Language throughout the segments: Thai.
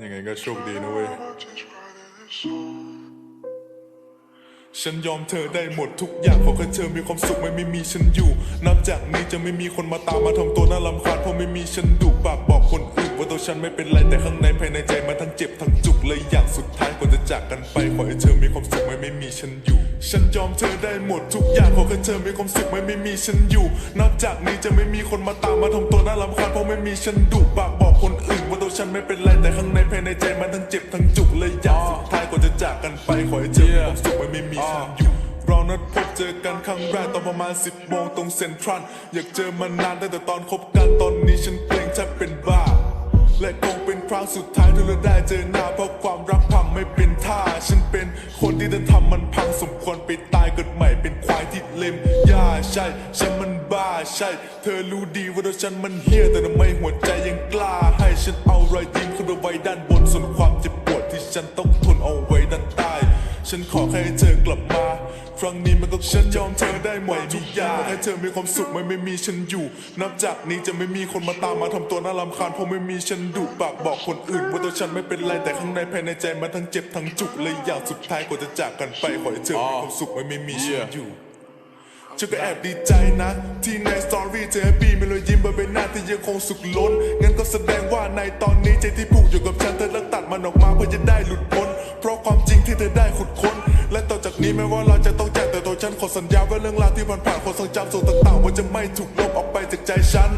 ยังไงก็โชคดีนะเว้ย ฉันยอมเธอได้หมดทุกอย่างขอแค่เธอมีความสุขไม่ไม่มีฉันอยู่ นับจากนี้จะไม่มีคนมาตามมาทำตัวน่ารำคาญเพราะไม่มีฉันดุปาก ฉันไม่เป็นไรแต่ข้างในภายในใจมันทั้งเจ็บทั้งจุกเลยอย่างสุดท้ายก่อนจะจากกันไปขอให้เธอมีความสุขไม่ไม่มีฉันอยู่ ฉันยอมเธอได้หมดทุกอย่างขอแค่เธอมีความสุขไม่ไม่มีฉันอยู่นับจากนี้จะไม่มีคนมาตามมาทำตัวน่ารำคาญเพราะไม่มีฉันดุปากบอกคนอื่นว่าตัวฉันไม่เป็นไรแต่ข้างในภายในใจมันทั้งเจ็บทั้งจุกเลยอย่างสุดท้ายก่อนจะจากกันไปขอให้เธอมีความสุขไม่ไม่มีฉันอยู่เรานัดพบเจอกันครั้งแรกตอนประมาณ 10โมงตรงเซ็นทรัลอยากเจอมานานตั้งแต่ตอนคบกันตอนนี้ฉันเกรงจะเป็นบ้า และคงเป็นครั้งสุดท้ายที่เราได้เจอหน้าเพราะความรักพังไม่เป็นท่า ฉันเป็นคนที่เดินทำมันพังสมควรไปตายเกิดใหม่เป็นควายที่เล็มย่าใช่ ฉันมันบ้าใช่ เธอรู้ดีว่าตัวฉันมันเฮี้ยแต่ทำไมหัวใจยังกล้า ให้ฉันเอารอยยิ้มขึ้นไปไว้ด้านบนส่วนความเจ็บปวดที่ฉันต้องทนเอาไว้ด้านใต้ ฉันขอแค่ให้เธอกลับมา ครั้งนี้มันก็ฉันยอมเธอได้หมดทุกอย่างให้เธอมีความสุขไม่ไม่มีฉันอยู่ นับจากนี้จะไม่มีคนมาตามมาทำตัวน่ารำคาญเพราะไม่มีฉันดุปากบอกคนอื่น ว่าตัวฉันไม่เป็นไรแต่ข้างในภายในใจมันทั้งเจ็บทั้งจุกเลยอย่างสุดท้ายกว่าจะจากกันไปขอให้เธอมีความสุขไม่ไม่มีฉันอยู่ฉันก็แอบดีใจนะ ที่ในสตอรี่เธอแฮปปี้มีรอยยิ้มบนใบหน้าที่ยังคงสุขล้นงั้นก็แสดงว่าในตอนนี้ใจที่ผูกอยู่กับฉันเธอเลิกตัดมันออกมาเพื่อจะได้หลุดพ้น เพราะความจริงที่เธอได้ขุดค้น และต่อจากนี้แม้ว่าเราจะต้องจากแต่ตัวฉันขอสัญญาว่าเรื่องราวที่ผ่านผ่านคนทรงจำส่วนต่างๆว่าจะไม่ถูกลบออกไปจากใจฉัน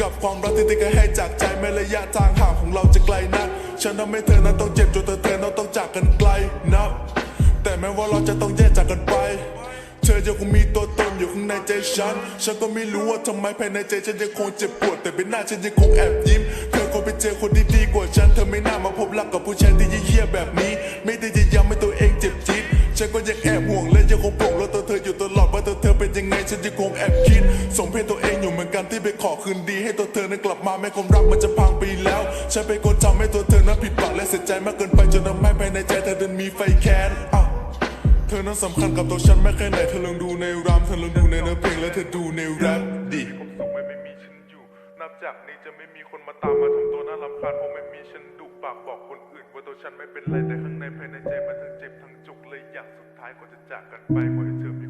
กับความรักที่เธอเคยให้จากใจแม้ระยะทางห่างของเราจะไกลนักฉันทำให้เธอนั้นต้องเจ็บจนเธอเธอนั้นต้องจากกันไกลนับแต่แม้ว่าเราจะต้องแยกจากกันไปเธอยังคงมีตัวตนอยู่ข้างในใจฉัน ฉันก็ไม่รู้ว่าทำไมภายในใจฉันยังคงเจ็บปวด แต่เป็นหน้าฉันยังคงแอบยิ้ม เธอคงไปเจอคนที่ดีกว่าฉัน เธอไม่น่ามาพบรักกับผู้ชาย ฉันก็ยังแอบห่วงและยังคงปลงแล้วตัวเธออยู่ตลอดว่าตัวเธอเป็นยังไงฉันยังคงแอบคิดสมเพศตัวเองอยู่เหมือนกันที่ไปขอคืนดี ให้ตัวเธอนั้นกลับมาแม้ความรักมันจะพังไปแล้ว ฉันเป็นคนทำให้ตัวเธอนั้นผิดหวังและเสียใจมากเกินไปจนทำให้ภายในใจเธอเดินมีไฟแค้นอะเธอนั้นสำคัญกับตัวฉันไม่แค่ไหนเธอลองดูในรามเธอลองดูในเนื้อเพลงและเธอดูในแรปดิ จากนี้จะไม่มีคนมาตามมาทำตัวน่ารำคาญเพราะไม่มีฉันดุปากบอกคนอื่น ว่าตัวฉันไม่เป็นไรแต่ข้างในภายในใจมันทั้งเจ็บทั้งจุกเลยอยากสุดท้ายก่อนจะจากกันไปขอให้เธอมี